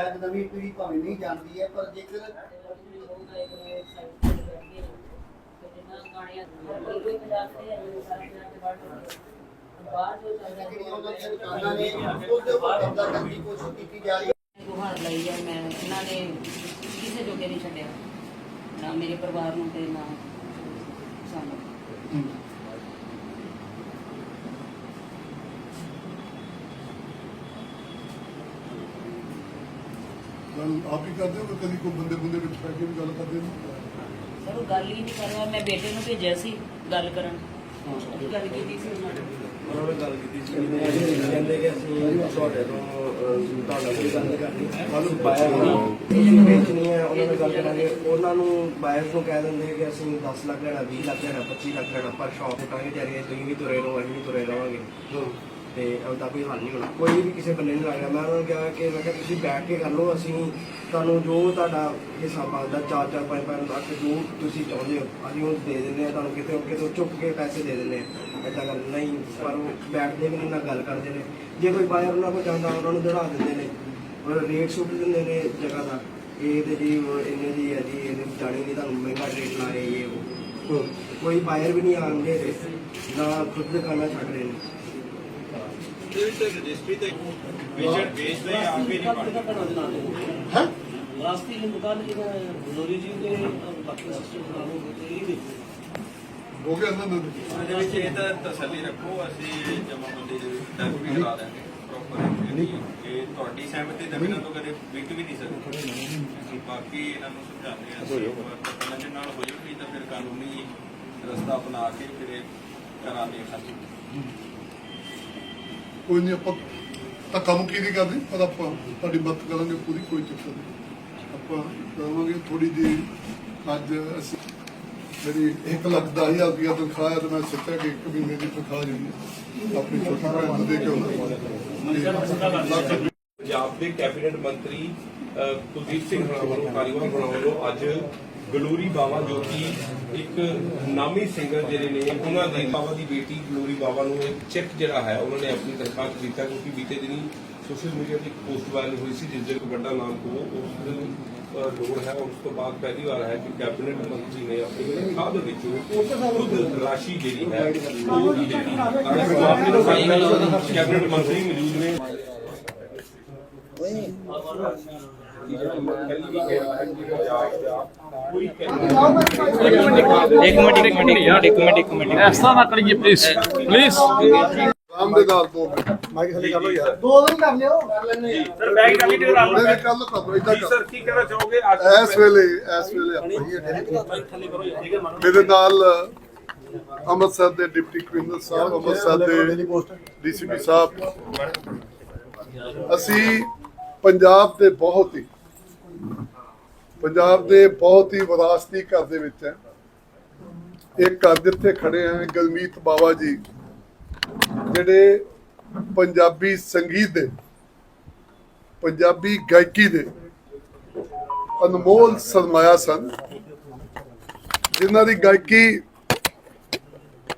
ਸ਼ਾਇਦ ਨਵੀਂ ਪੀੜ੍ਹੀ ਭਾਵੇਂ ਨਹੀਂ ਜਾਣਦੀ ਹੈ ਪਰ ਜੇਕਰ ਜਿਹੜੀਆਂ ਉਹਨਾਂ ਦੀਆਂ ਦੁਕਾਨਾਂ ਨੇ ਉਸ ਦੇ ਉੱਪਰ ਕਬਜ਼ਾ ਕਰਨ ਦੀ ਕੋਸ਼ਿਸ਼ ਕੀਤੀ ਜਾ ਰਹੀ ਹੈ। ਗੁਹਾਰ ਲਈ ਹੈ ਮੈਂ ਇਹਨਾਂ ਨੇ ਕਿਸੇ ਜੋਗੇ ਨਹੀਂ ਛੱਡਿਆ ਨਾ ਮੇਰੇ ਪਰਿਵਾਰ ਨੂੰ ਤੇ ਨਾ ਸਾਨੂੰ ਗੱਲ ਆਪ ਹੀ ਕਰਦੇ ਹੋ ਕਿ ਕਦੀ ਕੋਈ ਬੰਦੇ ਬੰਦੇ ਵਿੱਚ ਪੈ ਕੇ ਵੀ ਗੱਲ ਕਰਦੇ ਹੋ ਸਰ ਉਹ ਗੱਲ ਹੀ ਨਹੀਂ ਕਰ ਰਿਹਾ। ਮੈਂ ਬੇਟੇ ਨੂੰ ਭੇਜਿਆ ਸੀ ਗੱਲ ਕਰਨ। ਗੱਲ ਕੀਤੀ ਸੀ ਉਹਨਾਂ ਨੇ। ਉਹਨਾਂ ਨੇ ਗੱਲ ਕੀਤੀ ਸੀ। ਕਹਿੰਦੇ ਕਿ ਅਸੀਂ ਤੁਹਾਡੇ ਤੋਂ ਅਹ, ਤੁਹਾਡਾ ਕੋਈ ਗੱਲ ਨਹੀਂ ਕਰਨੀ ਸਾਨੂੰ ਬਾਇਰ ਨੂੰ ਚੀਜ਼ ਵੇਚਣੀ ਹੈ। ਉਹਨਾਂ ਨੇ ਗੱਲ ਕਰਾਂਗੇ। ਉਹਨਾਂ ਨੂੰ ਬਾਇਰ ਨੂੰ ਕਹਿ ਦਿੰਦੇ ਕਿ ਅਸੀਂ 10 ਲੱਖ ਲੈਣਾ 20 ਲੱਖ ਲੈਣਾ 25 ਲੱਖ ਲੈਣਾ ਪਰ ਸ਼ਾਪ ਉਟਾਂਗੇ ਤੇ ਅਗੇ ਤੁਸੀਂ ਵੀ ਤੁਰੇ ਰਹੋ ਅਸੀਂ ਵੀ ਤੁਰੇ ਰਵਾਂਗੇ ਤੇ ਉਹਦਾ ਕੋਈ ਹੱਲ ਨਹੀਂ ਹੋਣਾ। ਕੋਈ ਵੀ ਕਿਸੇ ਬੰਦੇ ਨੂੰ ਲੱਗਦਾ ਮੈਂ ਉਹਨਾਂ ਨੂੰ ਕਿਹਾ ਕਿ ਮੈਂ ਕਿਹਾ ਤੁਸੀਂ ਬੈਠ ਕੇ ਕਰ ਲਓ ਅਸੀਂ ਤੁਹਾਨੂੰ ਜੋ ਤੁਹਾਡਾ ਹਿਸਾਬ ਆਉਂਦਾ ਚਾਰ ਚਾਰ ਪੰਜ ਪੰਜ ਲੱਖ ਜੋ ਤੁਸੀਂ ਚਾਹੁੰਦੇ ਹੋ ਅਸੀਂ ਉਹ ਦੇ ਦਿੰਦੇ ਆ ਤੁਹਾਨੂੰ ਕਿਤੇ ਕਿਤੇ ਚੁੱਕ ਕੇ ਪੈਸੇ ਦੇ ਦਿੰਦੇ ਆ ਏਦਾਂ ਗੱਲ ਨਹੀਂ ਪਰ ਉਹ ਬੈਠਦੇ ਵੀ ਨਹੀਂ ਨਾ ਗੱਲ ਕਰਦੇ ਨੇ। ਜੇ ਕੋਈ ਬਾਇਰ ਉਹਨਾਂ ਕੋਲ ਜਾਂਦਾ ਉਹਨਾਂ ਨੂੰ ਦੜਾ ਦਿੰਦੇ ਨੇ। ਔਰ ਰੇਟ ਸੁੱਟ ਦਿੰਦੇ ਨੇ ਜਗ੍ਹਾ ਦਾ। ਇਹ ਤੇ ਜੀ ਇੰਨੇ ਦੀ ਹੈ ਜੀ ਇਹਦੇ ਜਾਣੀ ਨਹੀਂ ਤੁਹਾਨੂੰ ਮਹਿੰਗਾ ਰੇਟ ਲਾ ਰਹੇ ਇਹ ਉਹ। ਕੋਈ ਬਾਇਰ ਵੀ ਨਹੀਂ ਆਉਂਦੇ ਨਾ ਖੁਦ ਦੁਕਾਨਾਂ ਛੱਡ ਰਹੇ ਨੇ। ਰਜਿਸਟਰੀ ਤੇ ਵਿਜਨ ਵੇਚਦੇ ਆ ਆਪੇ ਨਹੀਂ ਬਣਦੇ ਹੈ? ਰਾਸਤੀ ਦੀ ਦੁਕਾਨ ਜਿਹੜਾ ਬਲੋਰੀ ਜੀ ਦੇ ਬਾਕੀ ਸਿਸਟਮ ਖਰਾਬ ਹੋ ਗਏ ਤੇ ਇਹ ਦੇਖੋ। ਹੋ ਗਿਆ ਨਾ ਨਾ ਉਹਦੇ ਵਿੱਚ ਇਹ ਤਾਂ ਤਸੱਲੀ ਰੱਖੋ ਅਸੀਂ ਜਮਾਬੰਦੀ ਦੇ ਵਿੱਚ ਟੈਗ ਵੀ ਕਰਾ ਦਾਂਗੇ ਪ੍ਰੋਪਰ ਇਹ ਤੁਹਾਡੀ ਸਹਿਮਤੀ ਦੇ ਬਿਨਾਂ ਤਾਂ ਕਦੇ ਵਿਕ ਵੀ ਨਹੀਂ ਸਕਦੀ। ਬਾਕੀ ਇਹਨਾਂ ਨੂੰ ਸਮਝਾਉਂਦੇ ਆ ਅਸੀਂ ਪਹਿਲਾਂ ਦੇ ਨਾਲ ਹੋ ਜਾਊਗੀ ਤਾਂ ਫਿਰ ਕਾਨੂੰਨੀ ਰਸਤਾ ਅਪਣਾ ਕੇ ਫਿਰ ਇਹ ਕਰਾਂਗੇ ਸਾਡੀ ਕੋਈ ਨਹੀਂ ਆਪਾਂ ਤਾਂ ਕੰਮ ਕੀ ਨਹੀਂ ਕਰਦੇ? ਪਰ ਆਪਾਂ ਤੁਹਾਡੀ ਮਦਦ ਕਰਾਂਗੇ, ਪੂਰੀ ਕੋਈ ਚੱਕਰ ਨਹੀਂ ਆਪਾਂ ਕਰਾਂਗੇ ਥੋੜੀ ਜੀ ਅੱਜ ਅਸੀਂ ਜਿਹੜੀ 1 ਲੱਖ ਦਸ ਹਜ਼ਾਰ ਰੁਪਇਆ ਤਨਖਾਹ ਹੈ ਤੇ ਮੈਂ ਸੋਚਿਆ ਕਿ ਇੱਕ ਮਹੀਨੇ ਦੀ ਤਨਖਾਹ ਜਿਹੜੀ ਆਪਣੀ ਛੋਟੀ ਭੈਣ ਨੂੰ ਦੇ ਕੇ ਆਉਣਾ ਪੰਜਾਬ ਦੇ ਕੈਬਨਿਟ ਮੰਤਰੀ ਕੁਲਦੀਪ ਸਿੰਘ ਹੁਣਾਂ ਵੱਲੋਂ ਕਾਲੀਵਾਲ ਹੁਣਾਂ ਵੱਲੋਂ ਅੱਜ ਗਲੂਰੀ ਬਾਵਾ ਜੋ ਕਿ ਇੱਕ ਨਾਮੀ ਸਿੰਗਰ ਜਿਹੜੇ ਨੇ ਉਹਨਾਂ ਦੀ ਬਾਵਾ ਦੀ ਬੇਟੀ ਗਲੂਰੀ ਬਾਵਾ ਨੂੰ ਇੱਕ ਚੈੱਕ ਜਿਹੜਾ ਹੈ ਉਹਨਾਂ ਨੇ ਆਪਣੀ 'ਚ ਦਿੱਤਾ ਕਿਉਂਕਿ ਬੀਤੇ ਦਿਨੀ ਸੋਸ਼ਲ ਮੀਡੀਆ ਤੇ ਇੱਕ ਪੋਸਟ ਵਾਇਰਲ ਹੋਈ ਸੀ ਜਿਸ ਦੇ ਇੱਕ ਵੱਡਾ ਨਾਮ ਕੋ ਉਸ ਦਿਨ ਲੋੜ ਹੈ। ਉਸ ਤੋਂ ਬਾਅਦ ਪਹਿਲੀ ਵਾਰ ਹੈ ਕਿ ਕੈਬਨਿਟ ਮੰਤਰੀ ਨੇ ਆਪਣੀ ਤਨਖਾਹ ਦੇ ਵਿੱਚੋਂ ਖੁਦ ਰਾਸ਼ੀ ਜਿਹੜੀ ਹੈ ਉਹ ਦੀ ਦਿੱਤੀ। ਕੈਬਨਿਟ ਮੰਤਰੀ ਮੌਜੂਦ ਨੇ। ਇੱਕ ਮਿੰਟ ਇੱਕ ਮਿੰਟ ਇੱਕ ਮਿੰਟ ਇੱਕ ਮਿੰਟ ਇਸ ਤਰ੍ਹਾਂ ਨਾ ਕਰੀਏ ਪਲੀਜ਼ ਪਲੀਜ਼ ਆਰਾਮ ਦੇ ਨਾਲ ਦੋ ਮਾਈਕ ਥੱਲੇ ਕਰ ਲਓ ਯਾਰ। ਦੋ ਦਿਨ ਕਰ ਲਿਓ। ਕਰ ਲੈਣੇ ਸਰ ਬੈਗ ਕਾਲੀ ਦੇ ਨਾਲ ਨਹੀਂ ਕੱਲ ਕਰ ਲਓ ਇਦਾਂ ਜੀ ਕਰ ਸਰ ਕੀ ਕਹਿਣਾ ਚਾਹੋਗੇ? ਅੱਜ ਇਸ ਵੇਲੇ ਇਸ ਵੇਲੇ ਆਪਾਂ ਮੇਰੇ ਨਾਲ ਅੰਮ੍ਰਿਤਸਰ ਦੇ ਡਿਪਟੀ ਕਮਿਸ਼ਨਰ ਸਾਹਿਬ ਅੰਮ੍ਰਿਤਸਰ ਦੇ ਡੀਸੀਪੀ ਸਾਹਿਬ। ਅਸੀਂ ਪੰਜਾਬ ਦੇ ਬਹੁਤ ਹੀ, ਪੰਜਾਬ ਦੇ ਬਹੁਤ ਹੀ ਵਿਰਾਸਤੀ ਘਰ ਦੇ ਵਿੱਚ ਹੈ। ਇੱਕ ਘਰ ਜਿੱਥੇ ਖੜੇ ਆ ਗਲਮੀਤ ਬਾਵਾ ਜੀ, ਜਿਹੜੇ ਪੰਜਾਬੀ ਸੰਗੀਤ ਦੇ, ਪੰਜਾਬੀ ਗਾਇਕੀ ਦੇ ਅਨਮੋਲ ਸਰਮਾਇਆ ਸਨ। ਜਿਨ੍ਹਾਂ ਦੀ ਗਾਇਕੀ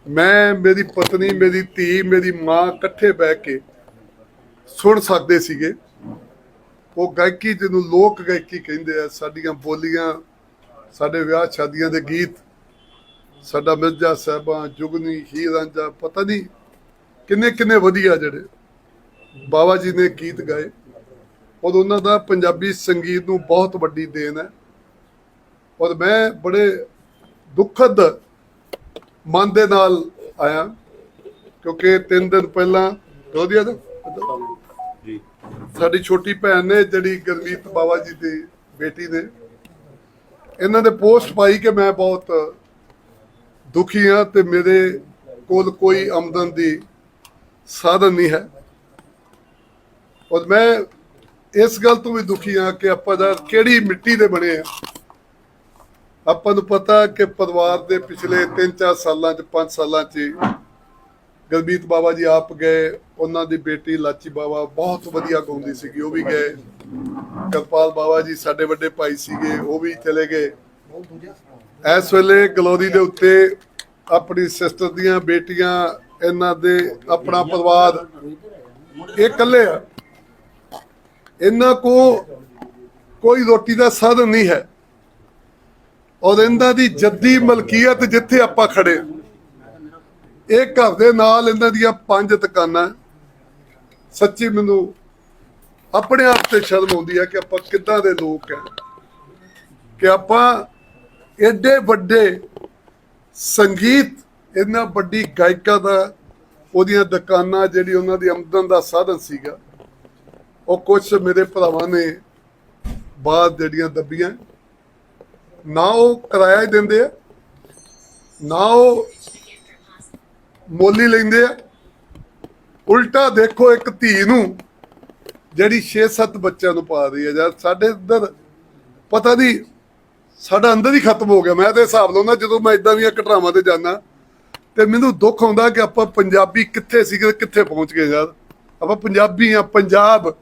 ਮੈਂ, ਮੇਰੀ ਪਤਨੀ, ਮੇਰੀ ਧੀ, ਮੇਰੀ ਮਾਂ ਇਕੱਠੇ ਬਹਿ ਕੇ ਸੁਣ ਸਕਦੇ ਸੀਗੇ। ਉਹ ਗਾਇਕੀ ਜਿਹਨੂੰ ਲੋਕ ਗਾਇਕੀ ਕਹਿੰਦੇ ਆ, ਸਾਡੀਆਂ ਬੋਲੀਆਂ, ਸਾਡੇ ਵਿਆਹ ਸ਼ਾਦੀਆਂ ਦੇ ਗੀਤ, ਸਾਡਾ ਮਿਰਜ਼ਾ ਸਾਹਿਬਾਂ, ਜੁਗਨੀ ਹੀਰ ਰਾਂਝਾ ਪਤਾ ਨਹੀਂ ਕਿੰਨੇ ਕਿੰਨੇ ਵਧੀਆ ਜਿਹੜੇ ਬਾਬਾ ਜੀ ਨੇ ਗੀਤ ਗਾਏ। ਔਰ ਉਹਨਾਂ ਦਾ ਪੰਜਾਬੀ ਸੰਗੀਤ ਨੂੰ ਬਹੁਤ ਵੱਡੀ ਦੇਣ ਹੈ। ਔਰ ਮੈਂ ਬੜੇ ਦੁਖਦ ਮਨ ਦੇ ਨਾਲ ਆਇਆ, ਕਿਉਂਕਿ ਤਿੰਨ ਦਿਨ ਪਹਿਲਾਂ ਰੋਦੀਆ ਦਾ ਸਾਡੀ ਛੋਟੀ ਭੈਣ ਨੇ, ਜਿਹੜੀ ਗਰਮੀਤ ਬਾਬਾ ਜੀ ਦੀ ਬੇਟੀ ਨੇ। ਇਹਨਾਂ ਨੇ ਪੋਸਟ ਪਾਈ ਕਿ ਮੈਂ ਬਹੁਤ ਦੁਖੀ ਹਾਂ ਤੇ ਮੇਰੇ ਕੋਲ ਕੋਈ ਆਮਦਨ ਦੀ ਸਾਧਨ ਨਹੀਂ ਹੈ। ਔਰ ਮੈਂ ਇਸ ਗੱਲ ਤੋਂ ਵੀ ਦੁਖੀ ਹਾਂ ਕਿ ਆਪਾਂ ਦਾ ਕਿਹੜੀ ਮਿੱਟੀ ਦੇ ਬਣੇ ਆ ਆਪਾਂ ਨੂੰ ਪਤਾ ਕਿ ਪਰਿਵਾਰ ਦੇ ਪਿਛਲੇ 3-4 ਸਾਲਾਂ ਚ 5 ਸਾਲਾਂ ਚ ਹੀ ਗਲਬੀਤ ਬਾਬਾ ਜੀ ਆਪ ਗਏ, ਉਹਨਾਂ ਦੀ ਬੇਟੀ ਲਾਚੀ ਬਾਬਾ ਬਹੁਤ ਵਧੀਆ ਗਾਉਂਦੀ ਸੀਗੀ, ਉਹ ਵੀ ਗਏ। ਕਰਪਾਲ ਬਾਬਾ ਜੀ ਸਾਡੇ ਵੱਡੇ ਭਾਈ ਸੀਗੇ, ਉਹ ਵੀ ਚਲੇ ਗਏ। ਇਸ ਵੇਲੇ ਗਲੋਰੀ ਦੇ ਉੱਤੇ ਆਪਣੀ ਸਿਸਟਰ ਦੀਆਂ ਬੇਟੀਆਂ, ਇਹਨਾਂ ਦੇ ਆਪਣਾ ਪਰਿਵਾਰ, ਇਹ ਇਕੱਲੇ ਆ। ਇਹਨਾਂ ਕੋ ਕੋਈ ਰੋਟੀ ਦਾ ਸਾਧਨ ਨਹੀਂ ਹੈ। ਔਰ ਇਹਨਾਂ ਦੀ ਜੱਦੀ ਮਲਕੀਅਤ ਜਿੱਥੇ ਆਪਾਂ ਖੜੇ ਇਹ ਘਰ ਦੇ ਨਾਲ ਇਹਨਾਂ ਦੀਆਂ ਪੰਜ ਦੁਕਾਨਾਂ। ਸੱਚੀ ਮੈਨੂੰ ਆਪਣੇ ਆਪ ਤੇ ਸ਼ਰਮ ਆਉਂਦੀ ਹੈ ਕਿ ਆਪਾਂ ਕਿੱਦਾਂ ਦੇ ਲੋਕ ਹੈ। ਕਿ ਆਪਾਂ ਐਡੇ ਵੱਡੇ ਸੰਗੀਤ ਇੰਨਾ ਵੱਡੀ ਗਾਇਕਾ ਦਾ, ਉਹਦੀਆਂ ਦੁਕਾਨਾਂ ਜਿਹੜੀ ਉਹਨਾਂ ਦੀ ਆਮਦਨ ਦਾ ਸਾਧਨ ਸੀਗਾ, ਉਹ ਕੁਝ ਮੇਰੇ ਭਰਾਵਾਂ ਨੇ ਬਾਅਦ ਜਿਹੜੀਆਂ ਦੱਬੀਆਂ। ਨਾ ਉਹ ਕਿਰਾਇਆ ਹੀ ਦਿੰਦੇ ਆ, ਨਾ ਉਹ ਮੋਲੀ ਲੈਂਦੇ ਆ। ਉਲਟਾ ਦੇਖੋ ਇੱਕ ਧੀ ਨੂੰ ਜਿਹੜੀ 6-7 ਬੱਚਿਆਂ ਨੂੰ ਪਾ ਰਹੀ ਹੈ ਯਾਰ ਸਾਡੇ ਅੰਦਰ ਪਤਾ ਨਹੀਂ ਸਾਡਾ ਅੰਦਰ ਹੀ ਖਤਮ ਹੋ ਗਿਆ। ਮੈਂ ਤੇ ਹਿਸਾਬ ਲਾਉਂਦਾ ਜਦੋਂ ਮੈਂ ਇਦਾਂ ਦੀਆਂ ਘਟਨਾਵਾਂ ਤੇ ਜਾਂਦਾ ਤੇ ਮੈਨੂੰ ਦੁੱਖ ਹੁੰਦਾ ਕਿ ਆਪਾਂ ਪੰਜਾਬੀ ਕਿੱਥੇ ਸੀਗੇ ਤੇ ਕਿੱਥੇ ਪਹੁੰਚ ਗਏ ਯਾਰ। ਆਪਾਂ ਪੰਜਾਬੀ ਆ, ਪੰਜਾਬ।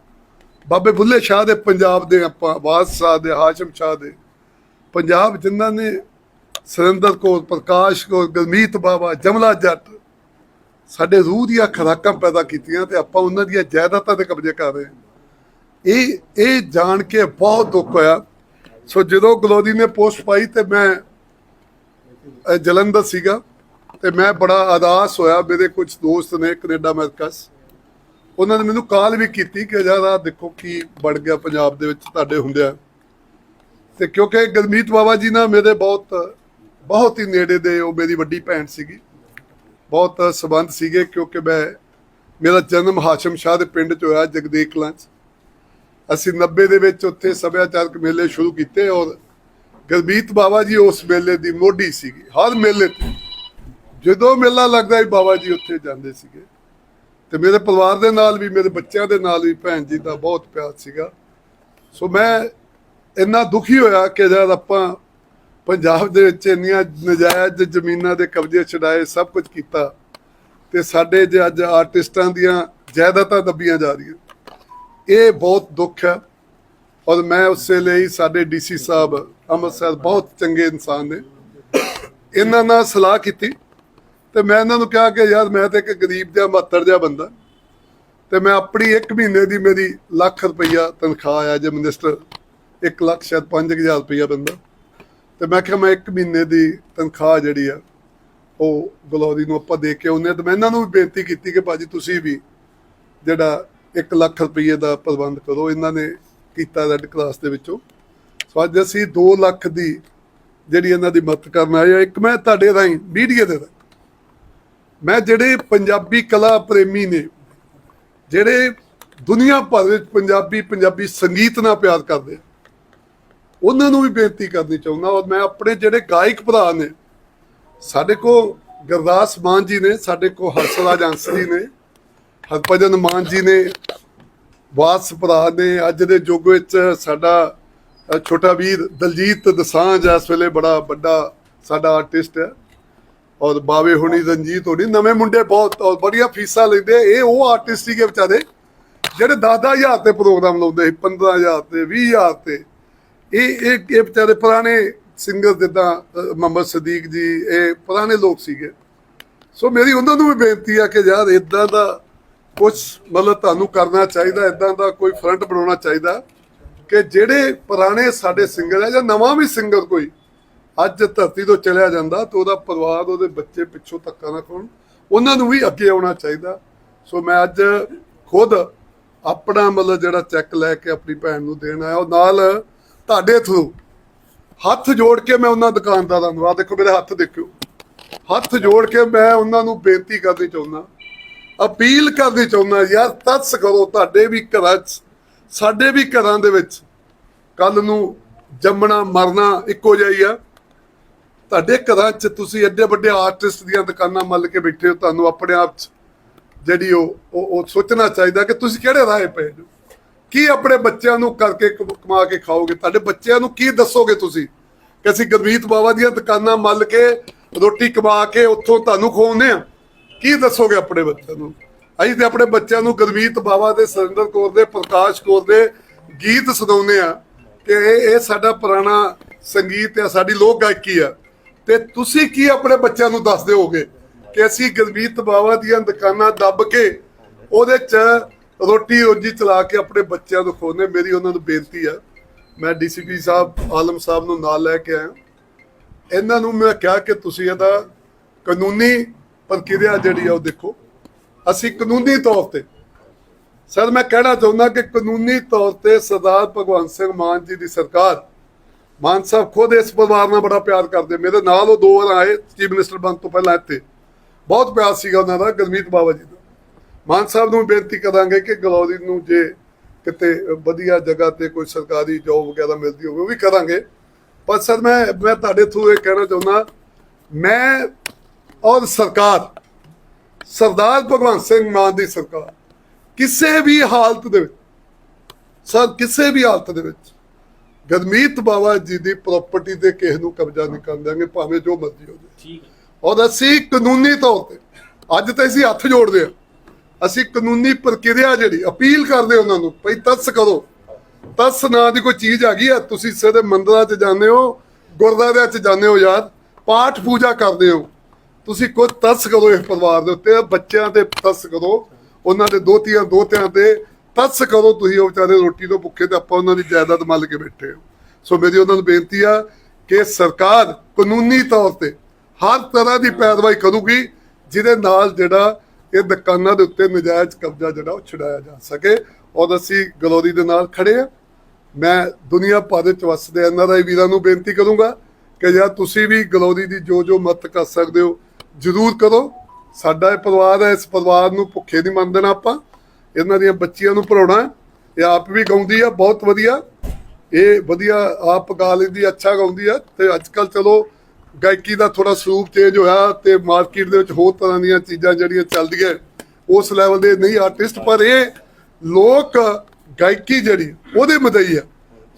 ਬਾਬੇ ਬੁੱਲੇ ਸ਼ਾਹ ਦੇ ਪੰਜਾਬ ਦੇ ਆਪਾਂ ਆਵਾਜ਼ ਸ਼ਾਹ ਦੇ, ਹਾਸ਼ਮ ਸ਼ਾਹ ਦੇ। ਪੰਜਾਬ ਜਿਨ੍ਹਾਂ ਨੇ ਸੁਰਿੰਦਰ ਕੌਰ, ਪ੍ਰਕਾਸ਼ ਕੌਰ, ਗਰਮੀਤ ਬਾਬਾ ਜਮਲਾ ਜੱਟ ਸਾਡੇ ਰੂਹ ਦੀਆਂ ਖਰਾਕਾਂ ਪੈਦਾ ਕੀਤੀਆਂ ਤੇ ਆਪਾਂ ਉਹਨਾਂ ਦੀਆਂ ਜਾਇਦਾਦਾਂ ਤੇ ਕਬਜ਼ੇ ਕਰ ਰਹੇ ਇਹ ਇਹ ਜਾਣ ਕੇ ਬਹੁਤ ਦੁੱਖ ਹੋਇਆ। ਸੋ ਜਦੋਂ ਗਲੋਰੀ ਨੇ ਪੋਸਟ ਪਾਈ ਤੇ ਮੈਂ ਜਲੰਧਰ ਸੀਗਾ ਤੇ ਮੈਂ ਬੜਾ ਅਦਾਸ ਹੋਇਆ। ਮੇਰੇ ਕੁਝ ਦੋਸਤ ਨੇ ਕੈਨੇਡਾ ਅਮਰੀਕਾ ਉਹਨਾਂ ਨੇ ਮੈਨੂੰ ਕਾਲ ਵੀ ਕੀਤੀ ਕਿ ਯਾਰ ਆਹ ਦੇਖੋ ਕੀ ਬਣ ਗਿਆ ਪੰਜਾਬ ਦੇ ਵਿੱਚ, ਤੁਹਾਡੇ ਹੁੰਦਿਆਂ। ਤੇ ਕਿਉਂਕਿ ਗਰਮੀਤ ਬਾਬਾ ਜੀ ਨਾਲ ਮੇਰੇ ਬਹੁਤ ਬਹੁਤ ਹੀ ਨੇੜੇ ਦੇ ਉਹ ਮੇਰੀ ਵੱਡੀ ਭੈਣ ਸੀਗੀ। ਬਹੁਤ ਸਬੰਧ ਸੀਗੇ ਕਿਉਂਕਿ ਮੈਂ, ਮੇਰਾ ਜਨਮ ਹਾਸ਼ਮ ਸ਼ਾਹ ਦੇ ਪਿੰਡ 'ਚ ਹੋਇਆ ਜਗਦੇਕ ਕਲਾਂ 'ਚ ਅਸੀਂ 90 ਦੇ ਵਿੱਚ ਉੱਥੇ ਸੱਭਿਆਚਾਰਕ ਮੇਲੇ ਸ਼ੁਰੂ ਕੀਤੇ ਔਰ ਗਰਮੀਤ ਬਾਬਾ ਜੀ ਉਸ ਮੇਲੇ ਦੀ ਮੋਢੀ ਸੀਗੀ, ਹਰ ਮੇਲੇ ਤੇ। ਜਦੋਂ ਮੇਲਾ ਲੱਗਦਾ ਸੀ ਬਾਬਾ ਜੀ ਉੱਥੇ ਜਾਂਦੇ ਸੀਗੇ। ਤੇ ਮੇਰੇ ਪਰਿਵਾਰ ਦੇ ਨਾਲ ਵੀ, ਮੇਰੇ ਬੱਚਿਆਂ ਦੇ ਨਾਲ ਵੀ, ਭੈਣ ਜੀ ਦਾ ਬਹੁਤ ਪਿਆਰ ਸੀਗਾ। ਸੋ ਮੈਂ ਇੰਨਾ ਦੁਖੀ ਹੋਇਆ ਕਿ ਜਦ ਆਪਾਂ ਪੰਜਾਬ ਦੇ ਵਿੱਚ ਇੰਨੀਆਂ ਨਜਾਇਜ਼ ਜ਼ਮੀਨਾਂ ਦੇ ਕਬਜ਼ੇ ਛਡਾਏ, ਸਭ ਕੁਝ ਕੀਤਾ ਤੇ ਸਾਡੇ ਜੇ ਅੱਜ ਆਰਟਿਸਟਾਂ ਦੀਆਂ ਜਾਇਦਾਦਾਂ ਦੱਬੀਆਂ ਜਾ ਰਹੀਆਂ। ਇਹ ਬਹੁਤ ਦੁੱਖ ਹੈ ਔਰ ਮੈਂ ਉਸੇ ਲਈ ਸਾਡੇ ਡੀਸੀ ਸਾਹਿਬ ਅੰਮ੍ਰਿਤਸਰ ਬਹੁਤ ਚੰਗੇ ਇਨਸਾਨ ਨੇ। ਇਹਨਾਂ ਨਾਲ ਸਲਾਹ ਕੀਤੀ ਤੇ ਮੈਂ ਇਹਨਾਂ ਨੂੰ ਕਿਹਾ ਕਿ ਯਾਰ ਮੈਂ ਤੇ ਇੱਕ ਗਰੀਬ ਜਿਹਾ, ਮਾਤੜ ਜਿਹਾ ਬੰਦਾ ਤੇ ਮੈਂ ਆਪਣੀ 1 ਮਹੀਨੇ ਦੀ ਮੇਰੀ ਲੱਖ ਰੁਪਈਆ ਤਨਖਾਹ ਆ ਜੇ ਮਿਨਿਸਟਰ 1 ਲੱਖ, ਸ਼ਾਇਦ 5000 ਰੁਪਈਆ ਬੰਦਾ ਤੇ ਮੈਂ ਕਿਹਾ ਮੈਂ 1 ਮਹੀਨੇ ਦੀ ਤਨਖਾਹ ਜਿਹੜੀ ਆ, ਉਹ ਗਲੌਰੀ ਨੂੰ ਆਪਾਂ ਦੇ ਕੇ ਆਉਂਦੇ ਹਾਂ ਤੇ ਮੈਂ ਇਹਨਾਂ ਨੂੰ ਵੀ ਬੇਨਤੀ ਕੀਤੀ ਕਿ ਭਾਜੀ ਤੁਸੀਂ ਵੀ ਜਿਹੜਾ 1 ਲੱਖ ਰੁਪਏ ਦਾ ਪ੍ਰਬੰਧ ਕਰੋ, ਇਹਨਾਂ ਨੇ ਕੀਤਾ ਰੈੱਡ ਕਲਾਸ ਦੇ ਵਿੱਚੋਂ। ਸੋ ਅੱਜ ਅਸੀਂ 2 ਲੱਖ ਦੀ ਜਿਹੜੀ ਇਹਨਾਂ ਦੀ ਮਦਦ ਕਰਨ ਆਏ ਆ ਇੱਕ ਮੈਂ ਤੁਹਾਡੇ ਰਾਹੀਂ, ਮੀਡੀਆ ਦੇ ਰਾਹੀਂ। ਮੈਂ ਜਿਹੜੇ ਪੰਜਾਬੀ ਕਲਾ ਪ੍ਰੇਮੀ ਨੇ, ਜਿਹੜੇ ਦੁਨੀਆ ਭਰ ਵਿੱਚ ਪੰਜਾਬੀ ਪੰਜਾਬੀ ਸੰਗੀਤ ਨਾਲ ਪਿਆਰ ਕਰਦੇ ਆ ਉਹਨਾਂ ਨੂੰ ਵੀ ਬੇਨਤੀ ਕਰਨੀ ਚਾਹੁੰਦਾ ਔਰ ਮੈਂ ਆਪਣੇ ਜਿਹੜੇ ਗਾਇਕ ਭਰਾ ਨੇ, ਸਾਡੇ ਕੋਲ ਗੁਰਦਾਸ ਮਾਨ ਜੀ ਨੇ, ਸਾਡੇ ਕੋ ਹਰਸਰਾਜ ਅੰਸਰੀ ਨੇ, ਹਰਭਜਨ ਮਾਨ ਜੀ ਨੇ ਵਾਸ ਭਰਾ ਨੇ, ਅੱਜ ਦੇ ਯੁੱਗ ਵਿੱਚ ਸਾਡਾ ਛੋਟਾ ਵੀਰ ਦਲਜੀਤ ਦਸਾਂਝ ਇਸ ਵੇਲੇ ਬੜਾ ਵੱਡਾ ਸਾਡਾ ਆਰਟਿਸਟ ਹੈ ਔਰ ਬਾਵੇ ਹੁਣੀ, ਰਣਜੀਤ ਹੋਣੀ, ਨਵੇਂ ਮੁੰਡੇ ਬਹੁਤ ਔਰ ਬੜੀਆਂ ਫੀਸਾਂ ਲੈਂਦੇ ਇਹ ਉਹ ਆਰਟਿਸਟ ਸੀਗੇ ਵਿਚਾਰੇ ਜਿਹੜੇ 10-10000 ਤੇ ਪ੍ਰੋਗਰਾਮ ਲਾਉਂਦੇ ਸੀ 15000 ਤੇ 20000 ਤੇ। ਇਹ ਇਹ ਇਹ ਵਿਚਾਰੇ ਪੁਰਾਣੇ ਸਿੰਗਰ ਜਿੱਦਾਂ ਮੁਹੰਮਦ ਸਦੀਕ ਜੀ, ਇਹ ਪੁਰਾਣੇ ਲੋਕ ਸੀਗੇ। ਸੋ ਮੇਰੀ ਉਹਨਾਂ ਨੂੰ ਵੀ ਬੇਨਤੀ ਆ ਕਿ ਯਾਰ ਇਦਾਂ ਦਾ ਕੁਝ ਮਤਲਬ ਤੁਹਾਨੂੰ ਕਰਨਾ ਚਾਹੀਦਾ ਇਦਾਂ ਦਾ ਕੋਈ ਫਰੰਟ ਬਣਾਉਣਾ ਚਾਹੀਦਾ ਕਿ ਜਿਹੜੇ ਪੁਰਾਣੇ ਸਾਡੇ ਸਿੰਗਰ ਹੈ ਜਾਂ ਨਵਾਂ ਵੀ ਸਿੰਗਰ ਕੋਈ ਅੱਜ ਧਰਤੀ ਤੋਂ ਚਲਿਆ ਜਾਂਦਾ ਤੇ ਉਹਦਾ ਪਰਿਵਾਰ, ਉਹਦੇ ਬੱਚੇ ਪਿੱਛੋਂ ਧੱਕਾ ਨਾ ਖਾਣ ਉਹਨਾਂ ਨੂੰ ਵੀ ਅੱਗੇ ਆਉਣਾ ਚਾਹੀਦਾ। ਸੋ ਮੈਂ ਅੱਜ ਖੁਦ ਆਪਣਾ ਮਤਲਬ ਜਿਹੜਾ ਚੈੱਕ ਲੈ ਕੇ ਆਪਣੀ ਭੈਣ ਨੂੰ ਦੇਣਾ ਆਇਆ। ਉਹ ਨਾਲ ਤੁਹਾਡੇ ਥਰੂ। ਹੱਥ ਜੋੜ ਕੇ ਮੈਂ ਉਹਨਾਂ ਦੁਕਾਨਦਾਰਾਂ ਨੂੰ ਆ ਦੇਖੋ ਮੇਰੇ ਹੱਥ ਦੇਖਿਓ। ਹੱਥ ਜੋੜ ਕੇ ਮੈਂ ਉਹਨਾਂ ਨੂੰ ਬੇਨਤੀ ਕਰਨੀ ਚਾਹੁੰਦਾ। ਅਪੀਲ ਕਰਨੀ ਚਾਹੁੰਦਾ, ਯਾਰ ਤਰਸ ਕਰੋ ਤੁਹਾਡੇ ਵੀ ਘਰਾਂ 'ਚ, ਸਾਡੇ ਵੀ ਘਰਾਂ ਦੇ ਵਿੱਚ। ਕੱਲ ਨੂੰ ਜੰਮਣਾ, ਮਰਨਾ ਇੱਕੋ ਜਿਹਾ ਹੀ ਆ। ਤੁਹਾਡੇ ਘਰਾਂ 'ਚ ਤੁਸੀਂ ਐਡੇ ਵੱਡੇ ਆਰਟਿਸਟ ਦੀਆਂ ਦੁਕਾਨਾਂ ਮੱਲ ਕੇ ਬੈਠੇ ਹੋ, ਤੁਹਾਨੂੰ ਆਪਣੇ ਆਪ 'ਚ ਜਿਹੜੀ ਉਹ ਉਹ ਸੋਚਣਾ ਚਾਹੀਦਾ ਕਿ ਤੁਸੀਂ ਕਿਹੜੇ ਰਾਹ ਪਏ ਹੋ? ਕੀ ਆਪਣੇ ਬੱਚਿਆਂ ਨੂੰ ਕਰਕੇ ਕਮਾ ਕੇ ਖਾਓਗੇ? ਤੁਹਾਡੇ ਬੱਚਿਆਂ ਨੂੰ ਕੀ ਦੱਸੋਗੇ ਤੁਸੀਂ? ਕਿ ਅਸੀਂ ਗੁਰਮੀਤ ਬਾਬਾ ਦੀਆਂ ਦੁਕਾਨਾਂ ਮੱਲ ਕੇ, ਰੋਟੀ ਕਮਾ ਕੇ ਉੱਥੋਂ ਤੁਹਾਨੂੰ ਖਵਾਉਂਦੇ ਆ ਕੀ ਦੱਸੋਗੇ ਆਪਣੇ ਬੱਚਿਆਂ ਨੂੰ? ਅਸੀਂ ਤੇ ਆਪਣੇ ਬੱਚਿਆਂ ਨੂੰ ਗੁਰਮੀਤ ਬਾਬਾ ਦੇ, ਸੁਰਿੰਦਰ ਕੌਰ ਦੇ, ਪ੍ਰਕਾਸ਼ ਕੌਰ ਦੇ ਗੀਤ ਸੁਣਾਉਂਦੇ ਆ ਕਿ ਇਹ ਸਾਡਾ ਪੁਰਾਣਾ ਸੰਗੀਤ ਆ ਸਾਡੀ ਲੋਕ ਗਾਇਕੀ ਆ ਤੇ ਤੁਸੀਂ ਕੀ ਆਪਣੇ ਬੱਚਿਆਂ ਨੂੰ ਦੱਸਦੇ ਹੋਗੇ ਕਿ ਅਸੀਂ ਗੁਰਮੀਤ ਬਾਵਾ ਦੀਆਂ ਦੁਕਾਨਾਂ ਦੱਬ ਕੇ ਉਹਦੇ ਚ ਰੋਟੀ ਰੋਜੀ ਚਲਾ ਕੇ ਆਪਣੇ ਬੱਚਿਆਂ ਨੂੰ ਖੋਨੇ ਮੇਰੀ ਉਹਨਾਂ ਨੂੰ ਬੇਨਤੀ ਆ। ਮੈਂ ਡੀਸੀਪੀ ਸਾਹਿਬ, ਆਲਮ ਸਾਹਿਬ ਨੂੰ ਨਾਲ ਲੈ ਕੇ ਆਇਆ। ਇਹਨਾਂ ਨੂੰ ਮੈਂ ਕਿਹਾ ਕਿ ਤੁਸੀਂ ਇਹਦਾ ਕਾਨੂੰਨੀ ਪ੍ਰਕਿਰਿਆ ਜਿਹੜੀ ਆ ਉਹ ਦੇਖੋ। ਅਸੀਂ ਕਾਨੂੰਨੀ ਤੌਰ ਤੇ, ਸਰ ਮੈਂ ਕਹਿਣਾ ਚਾਹੁੰਦਾ ਕਿ ਕਾਨੂੰਨੀ ਤੌਰ ਤੇ ਸਰਦਾਰ ਭਗਵੰਤ ਸਿੰਘ ਮਾਨ ਜੀ ਦੀ ਸਰਕਾਰ, ਮਾਨ ਸਾਹਿਬ ਖੁਦ ਇਸ ਪਰਿਵਾਰ ਨਾਲ ਬੜਾ ਪਿਆਰ ਕਰਦੇ। ਮੇਰੇ ਨਾਲ ਉਹ ਦੋ ਵਾਰ ਆਏ, ਚੀਫ ਮਿਨਿਸਟਰ ਬਣ ਤੋਂ ਪਹਿਲਾਂ ਇੱਥੇ। ਬਹੁਤ ਪਿਆਰ ਸੀਗਾ ਉਹਨਾਂ ਦਾ, ਗੁਰਮੀਤ ਬਾਬਾ ਜੀ ਮਾਨ ਸਾਹਿਬ ਨੂੰ ਬੇਨਤੀ ਕਰਾਂਗੇ ਕਿ ਗਲੌਰੀ ਨੂੰ ਜੇ ਕਿਤੇ ਵਧੀਆ ਜਗ੍ਹਾ ਤੇ ਕੋਈ ਸਰਕਾਰੀ ਜੋਬ ਵਗੈਰਾ ਮਿਲਦੀ ਹੋਵੇ ਉਹ ਵੀ ਕਰਾਂਗੇ। ਪਰ ਸਰ ਮੈਂ ਮੈਂ ਤੁਹਾਡੇ ਥਰੂ ਇਹ ਕਹਿਣਾ ਚਾਹੁੰਦਾ ਮੈਂ ਔਰ ਸਰਕਾਰ ਸਰਦਾਰ ਭਗਵੰਤ ਸਿੰਘ ਮਾਨ ਦੀ ਸਰਕਾਰ ਕਿਸੇ ਵੀ ਹਾਲਤ ਦੇ ਵਿੱਚ ਸਰ ਕਿਸੇ ਵੀ ਹਾਲਤ ਦੇ ਵਿੱਚ ਗਰਮੀਤ ਬਾਬਾ ਜੀ ਦੀ ਪ੍ਰਾਪਰਟੀ ਤੇ ਕਿਸੇ ਨੂੰ ਕਬਜ਼ਾ ਨਹੀਂ ਕਰਨ ਦਿਆਂਗੇ ਭਾਵੇਂ ਜੋ ਮਰਜ਼ੀ ਹੋ ਜਾਏ ਠੀਕ ਹੈ। ਔਰ ਅਸੀਂ ਕਾਨੂੰਨੀ ਤੌਰ ਤੇ ਅੱਜ ਤਾਂ ਅਸੀਂ ਹੱਥ ਜੋੜਦੇ ਆ ਅਸੀਂ ਕਾਨੂੰਨੀ ਪ੍ਰਕਿਰਿਆ ਜਿਹੜੀ, ਅਪੀਲ ਕਰਦੇ ਉਹਨਾਂ ਨੂੰ, ਭਈ ਤਸ ਕਰੋ। ਤਸ ਨਾਂ ਦੀ ਕੋਈ ਚੀਜ਼ ਹੈਗੀ ਆ, ਤੁਸੀਂ ਸਿਰੇ ਮੰਦਰਾਂ 'ਚ ਜਾਂਦੇ ਹੋ, ਗੁਰਦੁਆਰਿਆਂ 'ਚ ਜਾਂਦੇ ਹੋ ਯਾਰ, ਪਾਠ ਪੂਜਾ ਕਰਦੇ ਹੋ। ਤੁਸੀਂ ਕੋਈ ਤਰਸ ਕਰੋ ਇਸ ਪਰਿਵਾਰ ਦੇ ਉੱਤੇ, ਬੱਚਿਆਂ ਤੇ ਤਰਸ ਕਰੋ, ਉਹਨਾਂ ਦੇ ਦੋਤੀਆਂ, ਦੋਤਿਆਂ ਤੇ ਤਰਸ ਕਰੋ ਤੁਸੀਂ, ਉਹ ਵਿਚਾਰੇ ਰੋਟੀ ਤੋਂ ਭੁੱਖੇ ਤੇ ਆਪਾਂ ਉਹਨਾਂ ਦੀ ਜਾਇਦਾਦ ਮੱਲ ਕੇ ਬੈਠੇ ਹੋ। ਸੋ ਮੇਰੀ ਉਹਨਾਂ ਨੂੰ ਬੇਨਤੀ ਆ ਕਿ ਸਰਕਾਰ ਕਾਨੂੰਨੀ ਤੌਰ ਤੇ ਹਰ ਤਰ੍ਹਾਂ ਦੀ ਪੈਰਵਾਈ ਕਰੂਗੀ, ਜਿਹਦੇ ਨਾਲ ਜਿਹੜਾ ਇਹ ਦੁਕਾਨਾਂ ਦੇ ਉੱਤੇ ਨਜਾਇਜ਼ ਕਬਜ਼ਾ ਜਿਹੜਾ ਉਹ ਛਡਾਇਆ ਜਾ ਸਕੇ। ਔਰ ਅਸੀਂ ਗਲੋਰੀ ਦੇ ਨਾਲ ਖੜੇ ਆ ਮੈਂ ਦੁਨੀਆ ਭਰ ਵਿੱਚ ਵਸਦੇ ਐਨਆਰਆਈ ਵੀਰਾਂ ਨੂੰ ਬੇਨਤੀ ਕਰੂੰਗਾ ਕਿ ਯਾਰ ਤੁਸੀਂ ਵੀ ਗਲੋਰੀ ਦੀ ਜੋ ਜੋ ਮਦਦ ਕਰ ਸਕਦੇ ਹੋ, ਜਰੂਰ ਕਰੋ। ਸਾਡਾ ਇਹ ਪਰਿਵਾਰ ਹੈ, ਇਸ ਪਰਿਵਾਰ ਨੂੰ ਭੁੱਖੇ ਨਹੀਂ ਮੰਨ ਦੇਣਾ ਆਪਾਂ। ਇਹਨਾਂ ਦੀਆਂ ਬੱਚੀਆਂ ਨੂੰ ਪੜਾਉਣਾ ਇਹ ਆਪ ਵੀ ਗਾਉਂਦੀ ਆ, ਬਹੁਤ ਵਧੀਆ। ਇਹ ਵਧੀਆ ਆਪ ਗਾ ਲੈਂਦੀ, ਅੱਛਾ ਗਾਉਂਦੀ ਆ। ਤੇ ਅੱਜ ਕੱਲ ਚਲੋ ਗਾਇਕੀ ਦਾ ਥੋੜਾ ਸਰੂਪ ਚੇਂਜ ਹੋਇਆ ਤੇ ਮਾਰਕੀਟ ਦੇ ਵਿੱਚ ਹੋਰ ਤਰ੍ਹਾਂ ਦੀਆਂ ਚੀਜ਼ਾਂ ਜਿਹੜੀਆਂ ਚੱਲਦੀਆਂ, ਉਸ ਲੈਵਲ ਦੇ ਨਹੀਂ ਆਰਟਿਸਟ ਪਰ ਇਹ ਲੋਕ ਗਾਇਕੀ ਜਿਹੜੀ, ਉਹਦੇ ਮਦਈ ਆ।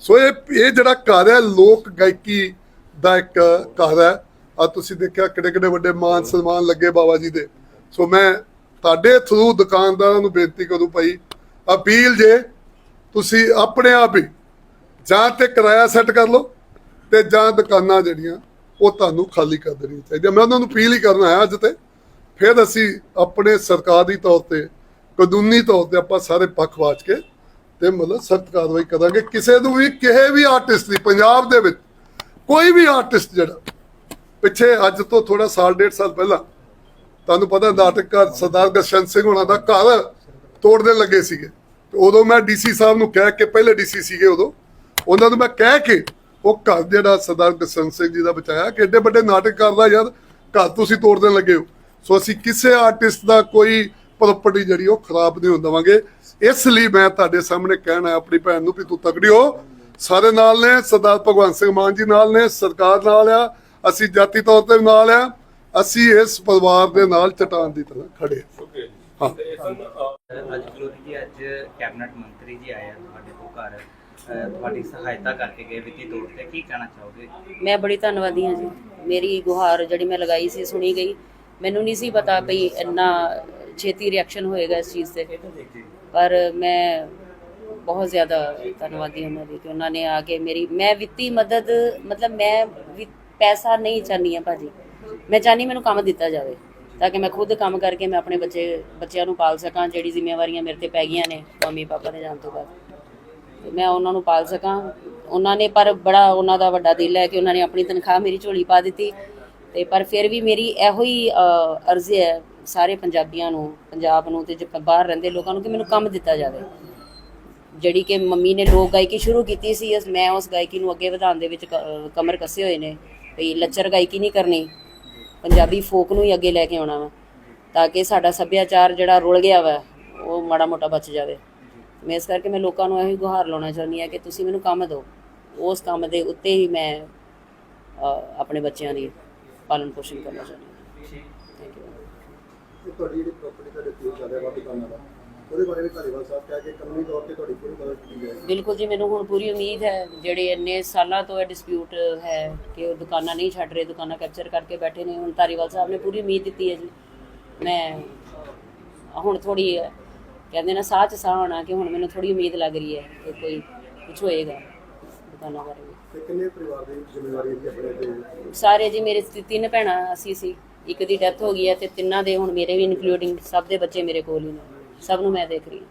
ਸੋ ਇਹ ਇਹ ਜਿਹੜਾ ਘਰ ਹੈ, ਲੋਕ ਗਾਇਕੀ ਦਾ ਇੱਕ ਘਰ ਹੈ। ਆ ਤੁਸੀਂ ਦੇਖਿਆ ਕਿਹੜੇ ਕਿਹੜੇ ਵੱਡੇ ਮਾਨ ਸਨਮਾਨ ਲੱਗੇ ਬਾਬਾ ਜੀ ਦੇ। ਸੋ ਮੈਂ ਤੁਹਾਡੇ ਥਰੂ ਦੁਕਾਨਦਾਰਾਂ ਨੂੰ ਬੇਨਤੀ ਕਰੂੰ ਭਾਈ, ਅਪੀਲ ਜੇ ਤੁਸੀਂ ਆਪਣੇ ਆਪ ਹੀ ਜਾਂ ਤੇ ਕਿਰਾਇਆ ਸੈੱਟ ਕਰ ਲਓ ਤੇ ਜਾਂ ਦੁਕਾਨਾਂ ਜਿਹੜੀਆਂ ਉਹ ਤੁਹਾਨੂੰ ਖਾਲੀ ਕਰ ਦੇਣੀਆਂ ਚਾਹੀਦੀਆਂ ਮੈਂ ਉਹਨਾਂ ਨੂੰ ਅਪੀਲ ਹੀ ਕਰਨ ਆਇਆ ਅੱਜ ਤੇ। ਫਿਰ ਅਸੀਂ ਆਪਣੇ ਸਰਕਾਰੀ ਤੌਰ ਤੇ, ਕਾਨੂੰਨੀ ਤੌਰ ਤੇ ਆਪਾਂ ਸਾਰੇ ਪੱਖ ਵਾਚ ਕੇ ਤੇ ਮਤਲਬ ਸਖਤ ਕਾਰਵਾਈ ਕਰਾਂਗੇ। ਕਿਸੇ ਨੂੰ ਵੀ, ਕਿਸੇ ਵੀ ਆਰਟਿਸਟ ਦੀ, ਪੰਜਾਬ ਦੇ ਵਿੱਚ ਕੋਈ ਵੀ ਆਰਟਿਸਟ ਜਿਹੜਾ, ਪਿੱਛੇ ਅੱਜ ਤੋਂ ਥੋੜਾ ਸਾਲ, ਡੇਢ ਸਾਲ ਪਹਿਲਾਂ, ਤੁਹਾਨੂੰ ਪਤਾ ਨਾਟਕਕਾਰ ਸਰਦਾਰ ਗਸ਼ਨ ਸਿੰਘ ਹੋਣਾ ਦਾ ਘਰ ਤੋੜਨ ਲੱਗੇ ਸੀਗੇ। ਤੇ ਉਦੋਂ ਮੈਂ ਡੀਸੀ ਸਾਹਿਬ ਨੂੰ ਕਹਿ ਕੇ, ਪਹਿਲੇ ਡੀਸੀ ਸੀਗੇ ਉਦੋਂ, ਉਹਨਾਂ ਨੂੰ ਮੈਂ ਕਹਿ ਕੇ ਉਹ ਘਰ ਜਿਹੜਾ ਸਰਦਾਰ ਗਸ਼ਨ ਸਿੰਘ ਜੀ ਦਾ ਬਚਾਇਆ ਕਿ ਏਡੇ ਵੱਡੇ ਨਾਟਕਕਾਰ ਦਾ ਯਾਰ ਘਰ ਤੁਸੀਂ ਤੋੜਨ ਲੱਗੇ ਹੋ। ਸੋ ਅਸੀਂ ਕਿਸੇ ਆਰਟਿਸਟ ਦਾ ਕੋਈ ਪ੍ਰਾਪਰਟੀ ਜਿਹੜੀ ਉਹ ਖਰਾਬ ਨਹੀਂ ਹੋਣ ਦੇਵਾਂਗੇ। ਇਸ ਲਈ ਮੈਂ ਤੁਹਾਡੇ ਸਾਹਮਣੇ ਕਹਿਣਾ ਆਪਣੀ ਭੈਣ ਨੂੰ ਵੀ ਤੂੰ ਤਕੜੀ ਹੋ ਸਾਰੇ ਨਾਲ ਨੇ ਸਰਦਾਰ ਭਗਵੰਤ ਸਿੰਘ ਮਾਨ ਜੀ ਨਾਲ ਨੇ ਸਰਕਾਰ ਨਾਲ ਆ ਅਸੀਂ ਜਾਤੀ ਤੌਰ ਤੇ ਨਾਲ ਆ। ਅਸੀਂ ਇਸ ਪਰਿਵਾਰ ਦੇ ਨਾਲ ਚਟਾਨ ਦੀ ਤਰ੍ਹਾਂ ਖੜੇ ਹਾਂ। ਅੱਜ ਗੁਰੂ ਜੀ ਅੱਜ ਕੈਬਨਿਟ ਮੰਤਰੀ ਜੀ ਆਏ ਆ ਤੁਹਾਡੇ ਕੋਲ ਘਰ। ਤੁਹਾਡੀ ਸਹਾਇਤਾ ਕਰਕੇ ਗਏ ਵਿੱਤੀ ਤੌਰ ਤੇ ਕੀ ਕਹਿਣਾ ਚਾਹੋਗੇ? ਮੈਂ ਬੜੀ ਧੰਨਵਾਦੀ ਹਾਂ ਜੀ। ਮੇਰੀ ਗੁਹਾਰ ਜਿਹੜੀ ਮੈਂ ਲਗਾਈ ਸੀ, ਸੁਣੀ ਗਈ। ਮੈਨੂੰ ਨਹੀਂ ਸੀ ਪਤਾ ਵੀ ਇੰਨਾ ਛੇਤੀ ਰਿਐਕਸ਼ਨ ਹੋਏਗਾ ਇਸ ਚੀਜ਼ ਤੇ। ਪਰ ਮੈਂ ਬਹੁਤ ਜ਼ਿਆਦਾ ਧੰਨਵਾਦੀ ਉਹਨਾਂ ਦੀ ਕਿ ਉਹਨਾਂ ਨੇ ਆ ਕੇ ਮੇਰੀ, ਮੈਂ ਵਿੱਤੀ ਮਦਦ, ਮਤਲਬ ਮੈਂ ਪੈਸਾ ਨਹੀਂ ਚਾਹਨੀ ਆ ਭਾਜੀ। ਮੈਂ ਚਾਹਨੀ ਮੈਨੂੰ ਕੰਮ ਦਿੱਤਾ ਜਾਵੇ, ਤਾਂ ਕਿ ਮੈਂ ਖੁਦ ਕੰਮ ਕਰਕੇ ਮੈਂ ਆਪਣੇ ਬੱਚੇ, ਬੱਚਿਆਂ ਨੂੰ ਪਾਲ ਸਕਾਂ, ਜਿਹੜੀ ਜ਼ਿੰਮੇਵਾਰੀਆਂ ਮੇਰੇ ਤੇ ਪੈ ਗਈਆਂ ਨੇ ਮੰਮੀ ਪਾਪਾ ਦੇ ਜਾਣ ਤੋਂ ਬਾਅਦ। ਮੈਂ ਉਹਨਾਂ ਨੂੰ ਪਾਲ ਸਕਾਂ। ਉਹਨਾਂ ਨੇ ਪਰ ਬੜਾ ਉਹਨਾਂ ਦਾ ਵੱਡਾ ਦਿਲ ਹੈ ਕਿ ਉਹਨਾਂ ਨੇ ਆਪਣੀ ਤਨਖਾਹ ਮੇਰੀ ਝੋਲੀ ਪਾ ਦਿੱਤੀ। ਤੇ ਪਰ ਫਿਰ ਵੀ ਮੇਰੀ ਇਹੋ ਹੀ ਅ, ਅਰਜ਼ੀ ਹੈ ਸਾਰੇ ਪੰਜਾਬੀਆਂ ਨੂੰ ਪੰਜਾਬ ਨੂੰ ਤੇ ਜੋ ਬਾਹਰ ਰਹਿੰਦੇ ਲੋਕਾਂ ਨੂੰ ਕਿ ਮੈਨੂੰ ਕੰਮ ਦਿੱਤਾ ਜਾਵੇ। ਜਿਹੜੀ ਕਿ ਮੰਮੀ ਨੇ ਲੋਕ ਗਾਇਕੀ ਸ਼ੁਰੂ ਕੀਤੀ ਸੀ ਉਸ ਮੈਂ ਉਸ ਗਾਇਕੀ ਨੂੰ ਅੱਗੇ ਵਧਾਉਣ ਦੇ ਵਿੱਚ ਕ- ਕਮਰ ਕੱਸੇ ਹੋਏ ਨੇ। ਵੀ ਲੱਚਰ ਗਾਇਕੀ ਨਹੀਂ ਕਰਨੀ। ਪੰਜਾਬੀ ਫੋਕ ਨੂੰ ਹੀ ਅੱਗੇ ਲੈ ਕੇ ਆਉਣਾ ਵਾ ਤਾਂ ਕਿ ਸਾਡਾ ਸੱਭਿਆਚਾਰ ਜਿਹੜਾ ਰੁਲ ਗਿਆ ਵਾ ਉਹ ਮਾੜਾ ਮੋਟਾ ਬਚ ਜਾਵੇ। ਮੈਂ ਇਸ ਕਰਕੇ ਮੈਂ ਲੋਕਾਂ ਨੂੰ ਇਹੋ ਹੀ ਗੁਹਾਰ ਲਾਉਣਾ ਚਾਹੁੰਦੀ ਹਾਂ ਕਿ ਤੁਸੀਂ ਮੈਨੂੰ ਕੰਮ ਦਿਓ। ਉਸ ਕੰਮ ਦੇ ਉੱਤੇ ਹੀ ਮੈਂ ਆਪਣੇ ਬੱਚਿਆਂ ਦੀ ਪਾਲਣ ਪੋਸ਼ਣ ਕਰਨਾ ਚਾਹੁੰਦੀ ਹਾਂ। ਥੈਂਕ ਯੂ ਤੁਹਾਡੀ ਜਿਹੜੀ ਪ੍ਰਾਪਰਟੀ ਤੁਹਾਡੇ ਕੋਲ ਚੱਲ ਰਿਹਾ ਦੁਕਾਨਾਂ ਦਾ ਉਹਦੇ ਬਾਰੇ ਵੀ ਧਾਰੀਵਾਲ ਸਾਹਿਬ ਕਹਿ ਕੇ ਕਾਨੂੰਨੀ ਤੌਰ ਤੇ ਤੁਹਾਡੀ ਪੂਰੀ ਮਦਦ ਕੀਤੀ ਜਾਏਗੀ। ਬਿਲਕੁਲ ਜੀ ਮੈਨੂੰ ਹੁਣ ਪੂਰੀ ਉਮੀਦ ਹੈ ਜਿਹੜੇ ਇੰਨੇ ਸਾਲਾਂ ਤੋਂ ਇਹ ਡਿਸਪਿਊਟ ਹੈ ਕਿ ਉਹ ਦੁਕਾਨਾਂ ਨਹੀਂ ਛੱਡ ਰਹੇ ਦੁਕਾਨਾਂ ਕੈਪਚਰ ਕਰਕੇ ਬੈਠੇ ਨੇ ਹੁਣ ਧਾਰੀਵਾਲ ਸਾਹਿਬ ਨੇ ਪੂਰੀ ਉਮੀਦ ਦਿੱਤੀ ਹੈ ਜੀ। ਮੈਂ ਹੁਣ ਥੋੜੀ ਕਹਿੰਦੇ ਨਾ ਸਾਹ ਚ ਸਾਹ ਆਉਣਾ ਕਿ ਹੁਣ ਮੈਨੂੰ ਥੋੜੀ ਉਮੀਦ ਲੱਗ ਰਹੀ ਹੈ ਕਿ ਕੋਈ ਕੁਝ ਹੋਏਗਾ ਦੁਕਾਨਾਂ ਬਾਰੇ ਵੀ। ਤੇ ਕਿੰਨੇ ਪਰਿਵਾਰ ਦੀ ਜ਼ਿੰਮੇਵਾਰੀ ਹੈ ਜੀ ਆਪਣੇ ਤੇ? ਸਾਰੇ ਜੀ ਮੇਰੇ ਤੀ- ਤਿੰਨ ਭੈਣਾਂ ਅਸੀਂ ਸੀ। ਇੱਕ ਦੀ ਡੈਥ ਹੋ ਗਈ ਹੈ ਤੇ ਤਿੰਨਾਂ ਦੇ ਹੁਣ ਮੇਰੇ ਵੀ ਇਨਕਲੂਡਿੰਗ ਸਭ ਦੇ ਬੱਚੇ ਮੇਰੇ ਕੋਲ ਹੀ ਨੇ। ਸਭ ਨੂੰ ਮੈਂ ਦੇਖ ਰਹੀ ਹਾਂ।